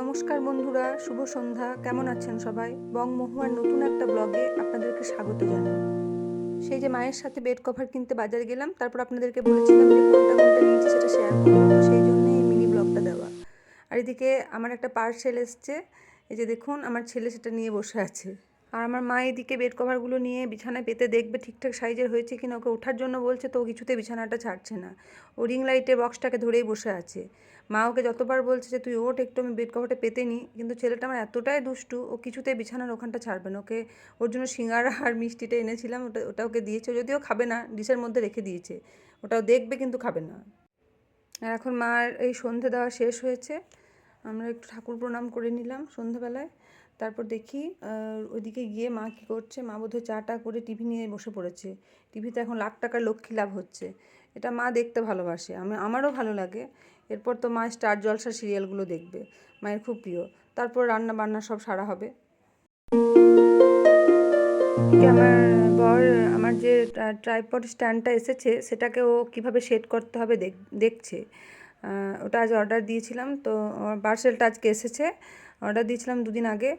নমস্কার বন্ধুরা, শুভ সন্ধ্যা। কেমন আছেন সবাই? বং মহুয়ার নতুন একটা ব্লগে আপনাদেরকে স্বাগত জানাই। সেই যে মায়ের সাথে বেড কভার কিনতে বাজারে গেলাম, তারপর আপনাদেরকে বলেছিলাম যে কোনটা কোনটা নিয়েছি সেটা শেয়ার করব সেই জন্যই এই মিনি ব্লগটা দেওয়া। আর এদিকে আমার একটা পার্সেল এসছে। এই যে দেখুন, আমার ছেলে সেটা নিয়ে বসে আছে। আর আমার মা এদিকে বেড কভারগুলো নিয়ে বিছানায় পেতে দেখবে ঠিকঠাক সাইজের হয়েছে কিনা, ওকে ওঠার জন্য বলছে, তো কিছুতে বিছানাটা ছাড়ছে না। ও রিং লাইটের বক্সটাকে ধরেই বসে আছে। মা ওকে যতবার বলছে যে, তুই ওঠ, একটু আমি বেড কভারটা পেতে নিই কিন্তু ছেলেটা আমার এতটাই দুষ্টু, ও কিছুতে বিছানার ওখানটা ছাড়বে না। ওকে ওর জন্য সিঙ্গারা আর মিষ্টিটা এনেছিলাম, ওটা ওটা ওকে দিয়েছে। যদিও খাবে না, ডিশের মধ্যে রেখে দিয়েছে। ওটাও দেখবে কিন্তু খাবে না। আর এখন মার এই সন্ধে দেওয়া শেষ হয়েছে। আমরা একটু ঠাকুর প্রণাম করে নিলাম সন্ধ্যাবেলায় তারপর দেখি ওইদিকে গিয়ে মা কী করছে? মা বোধহয় চাটা করে টিভি নিয়ে বসে পড়েছে। টিভিতে এখন লাখ টাকার লক্ষ্মী লাভ হচ্ছে। এটা মা দেখতে ভালোবাসে। আমি, আমারও ভালো লাগে। এরপর তো মা স্টার জলসা সিরিয়ালগুলো দেখবে। মায়ের খুব প্রিয়। তারপর রান্না বান্না সব সারা হবে। আমার বর, আমার যে ট্রাইপড স্ট্যান্ডটা এসেছে সেটাকে ও কীভাবে সেট করতে হবে দেখ, দেখছে। ওটা আজ অর্ডার দিয়েছিলাম। তো পার্সেলটা আজকে এসেছে। অর্ডার দিয়েছিলাম দুদিন আগে।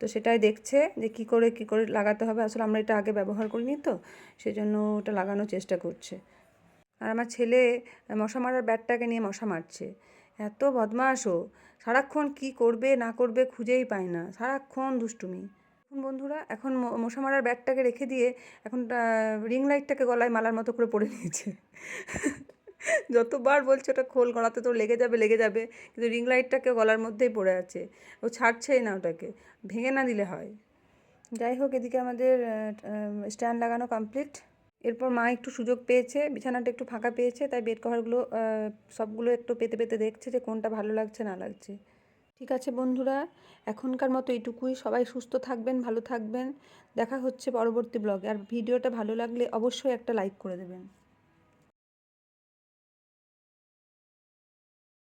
তো সেটাই দেখছে যে কী করে কী করে লাগাতে হবে। আসলে আমরা এটা আগে ব্যবহার করিনি তো, সেজন্য ওটা লাগানোর চেষ্টা করছে। আর আমার ছেলে মশা মারার ব্যাটটাকে নিয়ে মশা মারছে। এত বদমাস ও। সারাক্ষণ কী করবে, না করবে খুঁজেই পায় না। সারাক্ষণ দুষ্টুমি। বন্ধুরা, এখন মশা মারার ব্যাটটাকে রেখে দিয়ে এখন রিং লাইটটাকে গলায় মালার মতো করে পরে নিয়েছে। যতবার বলছে ওটা খোল, গলাতে তো লেগে যাবে লেগে যাবে, কিন্তু রিং লাইটটাকে গলার মধ্যেই পড়ে আছে। ও ছাড়ছেই না ওটাকে, ভেঙে না দিলে হয়। যাই হোক, এদিকে আমাদের স্ট্যান্ড লাগানো কমপ্লিট এরপর মা একটু সুযোগ পেয়েছে, বিছানাটা একটু ফাঁকা পেয়েছে, তাই বেড কভারগুলো সবগুলো একটু পেতে পেতে দেখছে যে কোনটা ভালো লাগছে, না লাগছে। ঠিক আছে বন্ধুরা, এখনকার মতো এইটুকুই। সবাই সুস্থ থাকবেন, ভালো থাকবেন। দেখা হচ্ছে পরবর্তী ব্লগে আর ভিডিওটা ভালো লাগলে অবশ্যই একটা লাইক করে দেবেন।